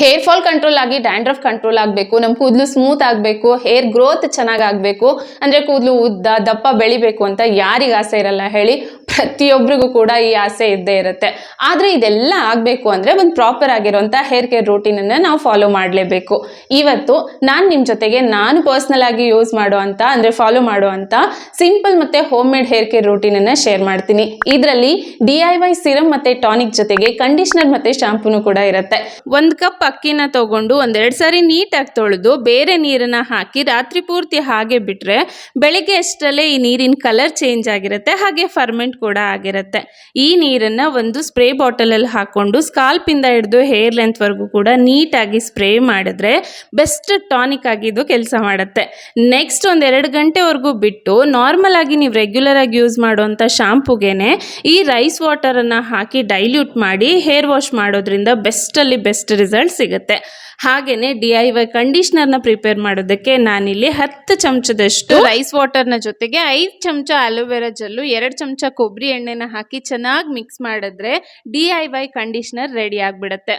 Hair fall control ಆಗಿ dandruff control ಆಗಬೇಕು ನಮ್ಮ ಕೂದಲು ಸ್ಮೂತ್ ಆಗಬೇಕು ಹೇರ್ ಗ್ರೋತ್ ಚೆನ್ನಾಗಾಗಬೇಕು ಅಂದರೆ ಕೂದಲು ಉದ್ದ, ದಪ್ಪ ಬೆಳಿಬೇಕು ಅಂತ ಯಾರಿಗೆ ಆಸೆ ಇರಲ್ಲ ಹೇಳಿ ಪ್ರತಿಯೊಬ್ಬರಿಗೂ ಕೂಡ ಈ ಆಸೆ ಇದ್ದೇ ಇರುತ್ತೆ. ಆದರೆ ಇದೆಲ್ಲ ಆಗಬೇಕು ಅಂದರೆ ಒಂದು ಪ್ರಾಪರ್ ಆಗಿರುವಂಥ ಹೇರ್ ಕೇರ್ ರೂಟೀನನ್ನು ನಾವು ಫಾಲೋ ಮಾಡಲೇಬೇಕು. ಇವತ್ತು ನಾನು ನಿಮ್ಮ ಜೊತೆಗೆ ನಾನು ಪರ್ಸ್ನಲ್ ಆಗಿ ಯೂಸ್ ಮಾಡುವಂಥ ಅಂದರೆ ಫಾಲೋ ಮಾಡುವಂಥ ಸಿಂಪಲ್ ಮತ್ತು ಹೋಮ್ ಮೇಡ್ ಹೇರ್ ಕೇರ್ ರೂಟೀನನ್ನು ಶೇರ್ ಮಾಡ್ತೀನಿ. ಇದರಲ್ಲಿ ಡಿ ಐ ವೈ ಸಿರಮ್ ಮತ್ತು ಟಾನಿಕ್ ಜೊತೆಗೆ ಕಂಡೀಷ್ನರ್ ಮತ್ತು ಶಾಂಪೂನು ಕೂಡ ಇರುತ್ತೆ. ಒಂದು ಕಪ್ ಅಕ್ಕಿನ ತಗೊಂಡು ಒಂದೆರಡು ಸಾರಿ ನೀಟಾಗಿ ತೊಳೆದು ಬೇರೆ ನೀರನ್ನು ಹಾಕಿ ರಾತ್ರಿ ಪೂರ್ತಿ ಹಾಗೆ ಬಿಟ್ಟರೆ ಬೆಳಿಗ್ಗೆ ಅಷ್ಟರಲ್ಲೇ ಈ ನೀರಿನ ಕಲರ್ ಚೇಂಜ್ ಆಗಿರುತ್ತೆ. ಹಾಗೆ ಫರ್ಮೆಂಟ್ ಕೂಡ ಆಗಿರುತ್ತೆ. ಈ ನೀರನ್ನು ಒಂದು ಸ್ಪ್ರೇ ಬಾಟಲಲ್ಲಿ ಹಾಕ್ಕೊಂಡು ಸ್ಕಾಲ್ಪಿಂದ ಹಿಡಿದು ಹೇರ್ ಲೆಂತ್ವರೆಗೂ ಕೂಡ ನೀಟಾಗಿ ಸ್ಪ್ರೇ ಮಾಡಿದ್ರೆ ಬೆಸ್ಟ್ ಟಾನಿಕ್ ಆಗಿ ಇದು ಕೆಲಸ ಮಾಡುತ್ತೆ. ನೆಕ್ಸ್ಟ್ ಒಂದು ಎರಡು ಗಂಟೆವರೆಗೂ ಬಿಟ್ಟು ನಾರ್ಮಲ್ ಆಗಿ ನೀವು ರೆಗ್ಯುಲರ್ ಆಗಿ ಯೂಸ್ ಮಾಡುವಂಥ ಶಾಂಪುಗೇನೆ ಈ ರೈಸ್ ವಾಟರನ್ನು ಹಾಕಿ ಡೈಲ್ಯೂಟ್ ಮಾಡಿ ಹೇರ್ ವಾಶ್ ಮಾಡೋದ್ರಿಂದ ಬೆಸ್ಟಲ್ಲಿ ಬೆಸ್ಟ್ ರಿಸಲ್ಟ್ ಸಿಗುತ್ತೆ. ಹಾಗೆಯೇ ಡಿ ಐ ವೈ ಕಂಡೀಷ್ನರ್ನ ಪ್ರಿಪೇರ್ ಮಾಡೋದಕ್ಕೆ ನಾನಿಲ್ಲಿ ಹತ್ತು ಚಮಚದಷ್ಟು ರೈಸ್ ವಾಟರ್ನ ಜೊತೆಗೆ ಐದು ಚಮಚ ಅಲೋವೆರಾ ಜೆಲ್ಲು ಎರಡು ಚಮಚ ಕೊಬ್ಬರಿ ಎಣ್ಣೆನ ಹಾಕಿ ಚೆನ್ನಾಗಿ ಮಿಕ್ಸ್ ಮಾಡಿದ್ರೆ D I Y conditioner ready ಆಗಿಬಿಡುತ್ತೆ.